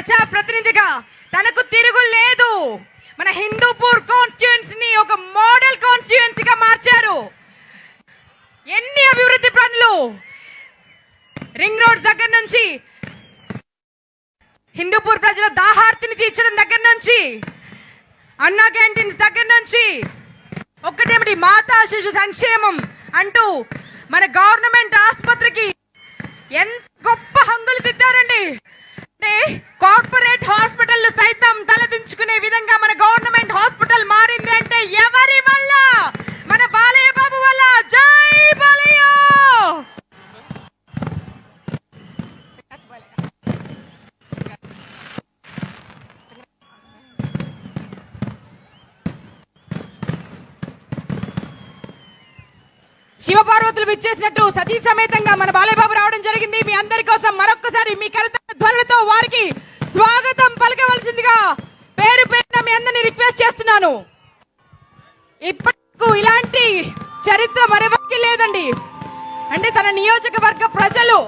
ప్రజాప్రతినిధిగా తనకు తిరుగు లేదు. మన హిందూపూర్ కాన్స్టిట్యుయెన్సీని ఒక మోడల్ కాన్స్టిట్యుయెన్సీగా మార్చారు. ఎన్ని అభివృద్ధి పనులు రింగ్ రోడ్ దగ్గర నుంచి హిందూపూర్ ప్రజల దాహార్తిని తీర్చడం దగ్గర నుంచి అన్నా క్యాంటీన్స్ దగ్గర నుంచి ఒక్కటేమిటి మాతా శిశు సంక్షేమం అంటూ మన గవర్నమెంట్ ఆసుపత్రికి ఎంత గొప్ప హంగులు తిట్టారండి. అంటే శివపార్వతులు విచ్చేసినట్టు సతీ సమేతంగా మన బాలయ్యబాబు రావడం జరిగింది. మీ అందరి కోసం మరొక్కసారి మీ కరత ధ్వనులతో వారికి స్వాగతం పలకవలసిందిగా పేరు పేరున మీ అందరినీ రిక్వెస్ట్ చేస్తున్నాను. ఇప్పటికు ఇలాంటి చరిత్ర మరెవరికి అంటే తన నియోజకవర్గ ప్రజలు